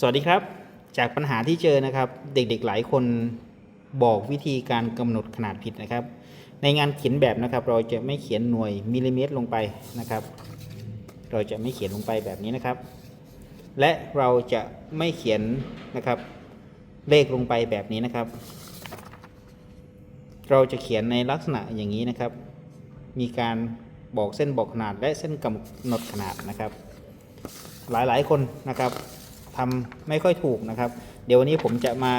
สวัสดีครับ จากปัญหาที่เจอนะครับ เด็กๆหลายคนบอกวิธีการกำหนดขนาดผิดนะครับ ในงานเขียนแบบนะครับ เราจะไม่เขียนหน่วยมิลลิเมตรลงไปนะครับ เราจะไม่เขียนลงไปแบบนี้นะครับ และเราจะไม่เขียนนะครับ เลขลงไปแบบนี้นะครับ เราจะเขียนในลักษณะอย่างนี้นะครับ มีการบอกเส้นบอกขนาดและเส้นกำหนดขนาดนะครับ หลายๆคนนะครับ ทำไม่ค่อยถูกนะครับ เดี๋ยววันนี้ผมจะมา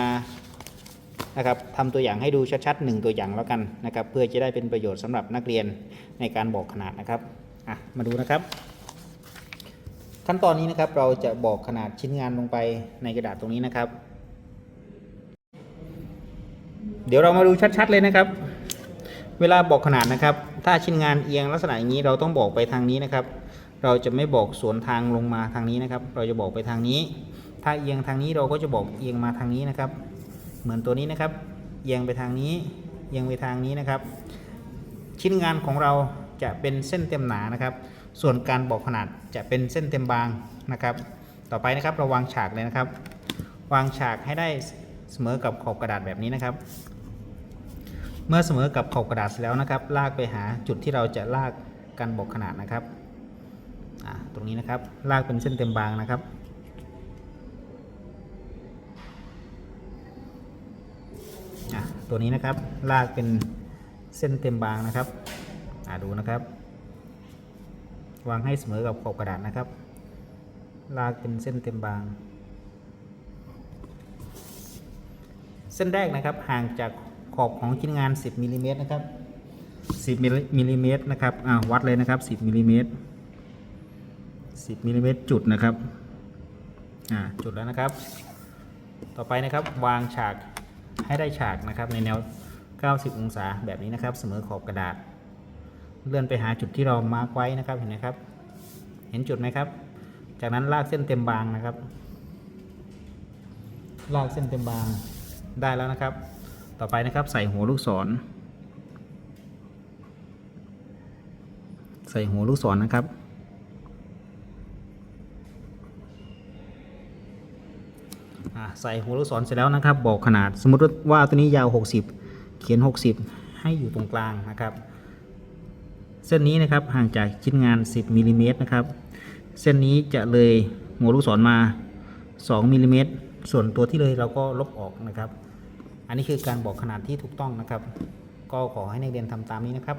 นะครับทำตัวอย่างให้ดูชัดๆหนึ่งตัวอย่างแล้วกันนะครับ เพื่อจะได้เป็นประโยชน์สำหรับนักเรียนในการบอกขนาดนะครับอะมาดูนะครับ ขั้นตอนนี้นะครับเราจะบอกขนาดชิ้นงานลงไปในกระดาษตรงนี้นะครับ เดี๋ยวเรามาดูชัดๆเลยนะครับ เวลาบอกขนาดนะครับ ถ้าชิ้นงานเอียงลักษณะอย่างนี้เราต้องบอกไปทางนี้นะครับ เราจะไม่บอกสวนทางลงมาทางนี้นะครับ เราจะบอกไปทางนี้ ถ้าเอียงทางนี้เราก็จะบอกเอียงมาทางนี้นะครับ เหมือนตัวนี้นะครับ เอียงไปทางนี้ เอียงไปทางนี้นะครับ ชิ้นงานของเราจะเป็นเส้นเต็มหนานะครับ ส่วนการบอกขนาดจะเป็นเส้นเต็มบางนะครับ ต่อไปนะครับเราวางฉากเลยนะครับ วางฉากให้ได้เสมอกับขอบกระดาษแบบนี้นะครับ เมื่อเสมอกับขอบกระดาษแล้วนะครับ ลากไปหาจุดที่เราจะลากการบอกขนาดนะครับ ตรงนี้นะครับ ลากเป็นเส้นเต็มบางนะครับ ตัวนี้นะครับ ลากเป็นเส้นเต็มบางนะครับดูนะครับ วางให้เสมอกับขอบกระดาษนะครับ ลากเป็นเส้นเต็มบาง เส้นแรกนะครับ ห่างจากขอบของชิ้นงาน 10มิลลิเมตรนะครับ 10มิลลิเมตรนะครับอ่าวัดเลยนะครับ 10มิลลิเมตร 10มิลลิเมตรจุดนะครับอ่าจุดแล้วนะครับ ต่อไปนะครับวางฉากให้ได้ฉากนะครับในแนว 90 องศาแบบนี้นะครับ เสมอขอบกระดาษ เลื่อนไปหาจุดที่เรามาร์กไว้นะครับเห็นไหมครับ เห็นจุดไหมครับ จากนั้นลากเส้นเต็มบางนะครับ ลากเส้นเต็มบางได้แล้วนะครับ ต่อไปนะครับใส่หัวลูกศร ใส่หัวลูกศรนะครับ อะ ใส่หัวลูกศรเสร็จแล้วนะครับ บอกขนาดสมมติว่าตัวนี้ยาว 60 เขียน 60 ให้อยู่ตรงกลางนะครับ เส้นนี้นะครับห่างจากชิ้นงาน 10มิลลิเมตรนะครับ เส้นนี้จะเลยหัวลูกศรมา2มิลลิเมตรส่วนตัวที่เลยเราก็ลบออกนะครับ อันนี้คือการบอกขนาดที่ถูกต้องนะครับ ก็ขอให้นักเรียนทำตามนี้นะครับ